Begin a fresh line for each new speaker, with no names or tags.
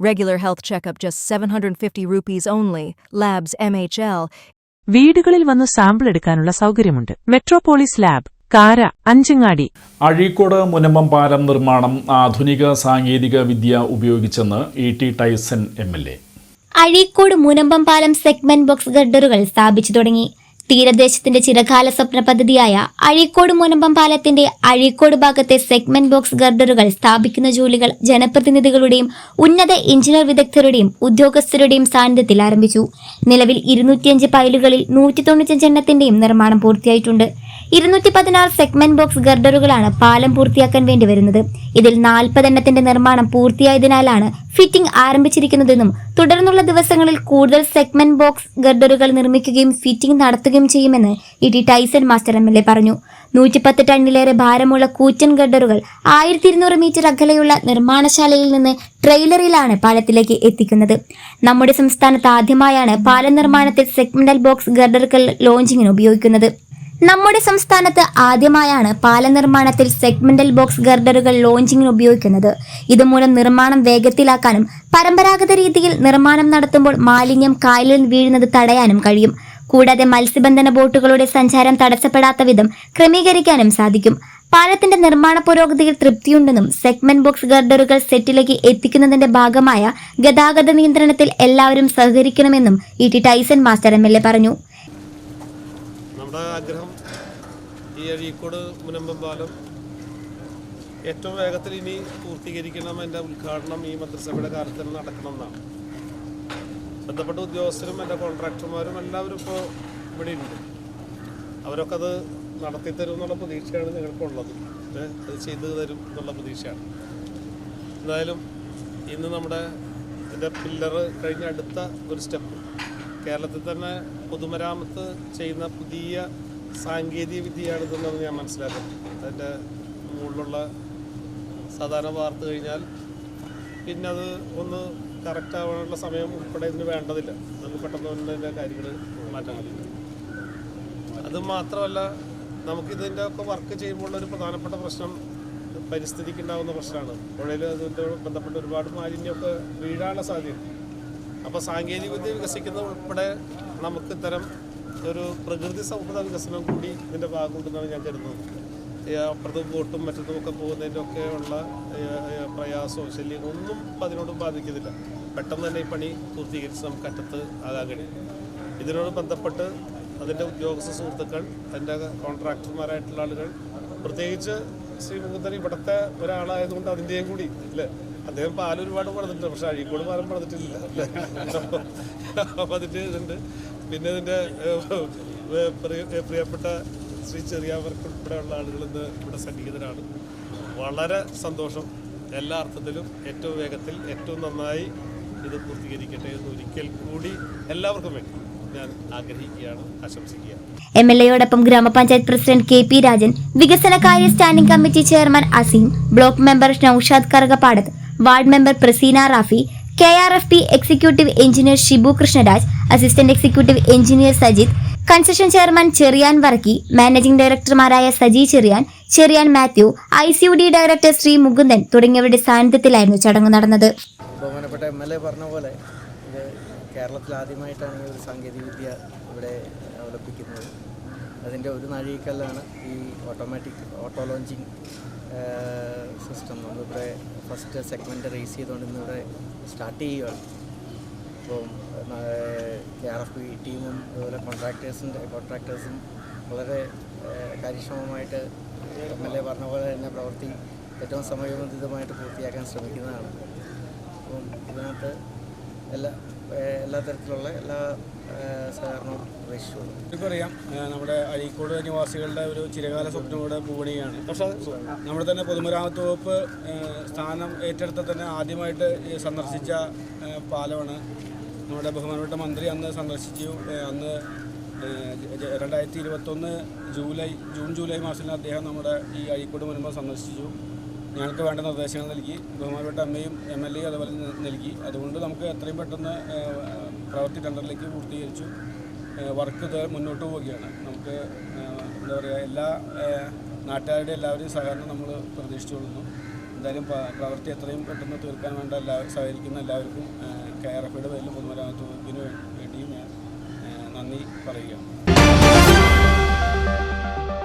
Regular health checkup just 750 rupees only. Labs MHL.
വീടുകളിൽ വന്ന് sample എടുക്കാനുള്ള സൗകര്യമുണ്ട് മെട്രോപോളിസ് ലാബ് കാര അഞ്ചങ്ങാടി
അഴീക്കോട് മുനമ്പം പാലം നിർമ്മാണം ആധുനിക സാങ്കേതിക വിദ്യ ഉപയോഗിച്ചെന്ന് E T Taison M L A
Azhikode Munambam പാലം സെഗ്മെന്റ് ബോക്സ് ഗഡറുകൾ സ്ഥാപിച്ചു തുടങ്ങി തീരദേശത്തിന്റെ ചിരകാല സ്വപ്ന പദ്ധതിയായ അഴീക്കോട് മുനമ്പം പാലത്തിന്റെ അഴീക്കോട് ഭാഗത്തെ സെഗ്മെന്റ് ബോക്സ് ഗർഡറുകൾ സ്ഥാപിക്കുന്ന ജോലികൾ ജനപ്രതിനിധികളുടെയും ഉന്നത എഞ്ചിനീയർ വിദഗ്ധരുടെയും ഉദ്യോഗസ്ഥരുടെയും സാന്നിധ്യത്തിൽ ആരംഭിച്ചു. നിലവിൽ ഇരുന്നൂറ്റിയഞ്ച് പൈലുകളിൽ നൂറ്റി തൊണ്ണൂറ്റഞ്ച് എണ്ണത്തിന്റെയും നിർമ്മാണം പൂർത്തിയായിട്ടുണ്ട്. ഇരുന്നൂറ്റി പതിനാറ് സെഗ്മെന്റ് ബോക്സ് ഗർഡറുകളാണ് പാലം പൂർത്തിയാക്കാൻ വേണ്ടി വരുന്നത്. ഇതിൽ നാൽപ്പതെണ്ണത്തിന്റെ നിർമ്മാണം പൂർത്തിയായതിനാലാണ് ഫിറ്റിംഗ് ആരംഭിച്ചിരിക്കുന്നതെന്നും തുടർന്നുള്ള ദിവസങ്ങളിൽ കൂടുതൽ സെഗ്മെന്റ് ബോക്സ് ഗർഡറുകൾ നിർമ്മിക്കുകയും ഫിറ്റിംഗ് നടത്തുകയും ചെയ്യുമെന്ന് E T Taison master M L A പറഞ്ഞു. നൂറ്റിപ്പത്ത് ടണ്ണിലേറെ ഭാരമുള്ള കൂറ്റൻ ഗർഡറുകൾ ആയിരത്തി ഇരുന്നൂറ് മീറ്റർ അകലെയുള്ള നിർമ്മാണശാലയിൽ നിന്ന് ട്രെയിലറിലാണ് പാലത്തിലേക്ക് എത്തിക്കുന്നത്. നമ്മുടെ സംസ്ഥാനത്ത് ആദ്യമായാണ് പാലം നിർമ്മാണത്തിൽ സെഗ്മെന്റൽ ബോക്സ് ഗർഡറുകൾ ലോഞ്ചിങ്ങിന് ഉപയോഗിക്കുന്നത്. നമ്മുടെ സംസ്ഥാനത്ത് ആദ്യമായാണ് പാല നിർമ്മാണത്തിൽ സെഗ്മെന്റൽ ബോക്സ് ഗർഡറുകൾ ലോഞ്ചിങ്ങിന് ഉപയോഗിക്കുന്നത്. ഇതുമൂലം നിർമ്മാണം വേഗത്തിലാക്കാനും പരമ്പരാഗത രീതിയിൽ നിർമ്മാണം നടത്തുമ്പോൾ മാലിന്യം കായലിൽ വീഴുന്നത് തടയാനും കഴിയും. കൂടാതെ മത്സ്യബന്ധന ബോട്ടുകളുടെ സഞ്ചാരം തടസ്സപ്പെടാത്ത വിധം ക്രമീകരിക്കാനും സാധിക്കും. പാലത്തിന്റെ നിർമ്മാണ പുരോഗതിയിൽ തൃപ്തിയുണ്ടെന്നും സെഗ്മെന്റ് ബോക്സ് ഗർഡറുകൾ സെറ്റിലേക്ക് എത്തിക്കുന്നതിന്റെ ഭാഗമായ ഗതാഗത നിയന്ത്രണത്തിൽ എല്ലാവരും സഹകരിക്കണമെന്നും E T Taison master M L A പറഞ്ഞു.
നമ്മുടെ ആഗ്രഹം ഈ അഴീക്കോട് മുനമ്പം പാലം ഏറ്റവും വേഗത്തിൽ ഇനി പൂർത്തീകരിക്കണം എന്റെ ഉദ്ഘാടനം ഈ മന്ത്രിസഭയുടെ കാര്യത്തിൽ നടക്കണം എന്നാണ്. ബന്ധപ്പെട്ട ഉദ്യോഗസ്ഥരും എന്റെ കോൺട്രാക്ടർമാരും എല്ലാവരും ഇപ്പോൾ ഇവിടെ ഉണ്ട്. അവരൊക്കെ അത് നടത്തി തരും എന്നുള്ള പ്രതീക്ഷയാണ് ഞങ്ങൾക്കുള്ളത് അത് ചെയ്തു തരും എന്നുള്ള പ്രതീക്ഷയാണ്. എന്തായാലും ഇന്ന് നമ്മുടെ ഇതിന്റെ പില്ലറ് കഴിഞ്ഞ അടുത്ത ഒരു സ്റ്റെപ്പ്. കേരളത്തിൽ തന്നെ പൊതുമരാമത്ത് ചെയ്യുന്ന പുതിയ സാങ്കേതിക വിദ്യയാണിതെന്നാണ് ഞാൻ മനസ്സിലാക്കുന്നത്. അതിന്റെ മുകളിലുള്ള സാധാരണ വാർത്ത കഴിഞ്ഞാൽ പിന്നെ അത് ഒന്ന് കറക്റ്റ് ആവാനുള്ള സമയം ഉൾപ്പെടെ ഇതിന് വേണ്ടതില്ല. നമുക്ക് പെട്ടെന്ന് തന്നെ അതിന്റെ കാര്യങ്ങൾ മാറ്റാൻ അത് മാത്രമല്ല നമുക്കിതിന്റെ ഒക്കെ വർക്ക് ചെയ്യുമ്പോൾ ഒരു പ്രധാനപ്പെട്ട പ്രശ്നം പരിസ്ഥിതിക്ക് ഉണ്ടാകുന്ന പ്രശ്നമാണ്. പുഴയിൽ അതിന്റെ ബന്ധപ്പെട്ട് ഒരുപാട് മാലിന്യമൊക്കെ വീഴാനുള്ള സാധ്യത. അപ്പോൾ സാങ്കേതികവിദ്യ വികസിക്കുന്നത് ഉൾപ്പെടെ നമുക്ക് ഇത്തരം ഒരു പ്രകൃതി സൗഹൃദ വികസനം കൂടി ഇതിന്റെ ഭാഗമുണ്ടെന്നാണ് ഞാൻ കരുതുന്നത്. അപ്പുറത്ത് ബോട്ടും മറ്റത്തും ഒക്കെ പോകുന്നതിന്റെ ഒക്കെ ഉള്ള പ്രയാസവും ശല്യം ഒന്നും അതിനോട് ബാധിക്കുന്നില്ല. പെട്ടെന്ന് തന്നെ ഈ പണി പൂർത്തീകരിച്ച് നമുക്ക് അറ്റത്ത് ആകാൻ കഴിയും. ഇതിനോട് ബന്ധപ്പെട്ട് അതിന്റെ ഉദ്യോഗസ്ഥ സുഹൃത്തുക്കൾ അതിന്റെ കോൺട്രാക്ടർമാരായിട്ടുള്ള ആളുകൾ പ്രത്യേകിച്ച് ശ്രീ മുകുന്ദൻ ഇവിടുത്തെ ഒരാളായതുകൊണ്ട് അതിന്റെയും കൂടി അല്ലേ? അദ്ദേഹം പാൽ ഒരുപാട് പറഞ്ഞിട്ടുണ്ട് പക്ഷെ അഴീക്കോട് പാലം പറഞ്ഞിട്ടില്ല അപ്പം അതിന്റെ ഇതുണ്ട് പിന്നെ ഇതിന്റെ പ്രിയപ്പെട്ട ശ്രീ ചെറിയാവർക്ക് ഉൾപ്പെടെയുള്ള ആളുകൾ ഇന്ന് ഇവിടെ സന്നിഹിതരാണ് വളരെ സന്തോഷം. എല്ലാ അർത്ഥത്തിലും ഏറ്റവും വേഗത്തിൽ ഏറ്റവും നന്നായി ഇത് പൂർത്തീകരിക്കട്ടെ എന്ന് ഒരിക്കൽ കൂടി എല്ലാവർക്കും വേണ്ടി ഞാൻ
എം എൽ എയോടൊപ്പം ഗ്രാമപഞ്ചായത്ത് പ്രസിഡന്റ് കെ പി രാജൻ വികസനകാര്യ standing committee chairman Azeem block member Naushad Karakappadath ward member Praseena Rafi K R F P executive engineer Shibu Krishnaraj assistant executive engineer Sajith concession chairman Cherian Varkey managing ഡയറക്ടർമാരായ Saji Cherian Cherian Mathew I C U D director Shri Mukundan തുടങ്ങിയവരുടെ സാന്നിധ്യത്തിലായിരുന്നു ചടങ്ങ് നടന്നത്.
കേരളത്തിൽ ആദ്യമായിട്ടാണ് ഈ ഒരു സാങ്കേതികവിദ്യ ഇവിടെ അവലംബിക്കുന്നത്. അതിന്റെ ഒരു നാഴികക്കല്ലാണ് ഈ ഓട്ടോമാറ്റിക് ഓട്ടോ ലോഞ്ചിങ് സിസ്റ്റം നമ്മളിവിടെ ഫസ്റ്റ് സെഗ്മെന്റ് റേസ് ചെയ്തുകൊണ്ട് ഇന്നിവിടെ സ്റ്റാർട്ട് ചെയ്യുകയാണ് അപ്പം കെ ആർ എഫ് പി ടീമും അതുപോലെ കോൺട്രാക്ടേഴ്സിന്റെ കോൺട്രാക്ടേഴ്സും വളരെ കാര്യക്ഷമമായിട്ട് എം എൽ എ പറഞ്ഞ പോലെ തന്നെ പ്രവൃത്തി ഏറ്റവും സമയബന്ധിതമായിട്ട് പൂർത്തിയാക്കാൻ ശ്രമിക്കുന്നതാണ്. അപ്പം ഇതിനകത്ത് എല്ലാ എല്ലാ തരത്തിലുള്ള എല്ലാ സഹകരണവും
നമ്മുടെ അരീക്കോട് നിവാസികളുടെ ഒരു ചിരകാല സ്വപ്നം ഇവിടെ പൂവണിയാണ് പക്ഷേ നമ്മുടെ തന്നെ പൊതുമരാമത്ത് വകുപ്പ് സ്ഥാനം ഏറ്റെടുത്ത തന്നെ ആദ്യമായിട്ട് സന്ദർശിച്ച പാലമാണ് നമ്മുടെ ബഹുമാനപ്പെട്ട മന്ത്രി അന്ന് സന്ദർശിച്ചു. അന്ന് രണ്ടായിരത്തി ഇരുപത്തൊന്ന് ജൂലൈ ജൂൺ ജൂലൈ മാസത്തിൽ അദ്ദേഹം നമ്മുടെ ഈ അഴീക്കോട് മുൻപ് സന്ദർശിച്ചു. ഞങ്ങൾക്ക് വേണ്ട നിർദ്ദേശങ്ങൾ നൽകി. ബഹുമാനപ്പെട്ട അമ്മയും എം എൽ എയും അതുപോലെ നൽകി. അതുകൊണ്ട് നമുക്ക് എത്രയും പെട്ടെന്ന് പ്രവൃത്തി ടെൻഡറിലേക്ക് പൂർത്തീകരിച്ചു. വർക്ക് മുന്നോട്ട് പോവുകയാണ്. നമുക്ക് എന്താ പറയുക എല്ലാ നാട്ടുകാരുടെ എല്ലാവരുടെയും സഹകരണം നമ്മൾ പ്രതീക്ഷിച്ചുകൊള്ളുന്നു. എന്തായാലും പ്രവൃത്തി എത്രയും പെട്ടെന്ന് തീർക്കാൻ വേണ്ട എല്ലാ സഹകരിക്കുന്ന എല്ലാവർക്കും കെ ആർ എഫിയുടെ പേരിലും പൊതുമരാമത്ത് വകുപ്പിന് വേണ്ടിയും ഞാൻ നന്ദി പറയുകയാണ്.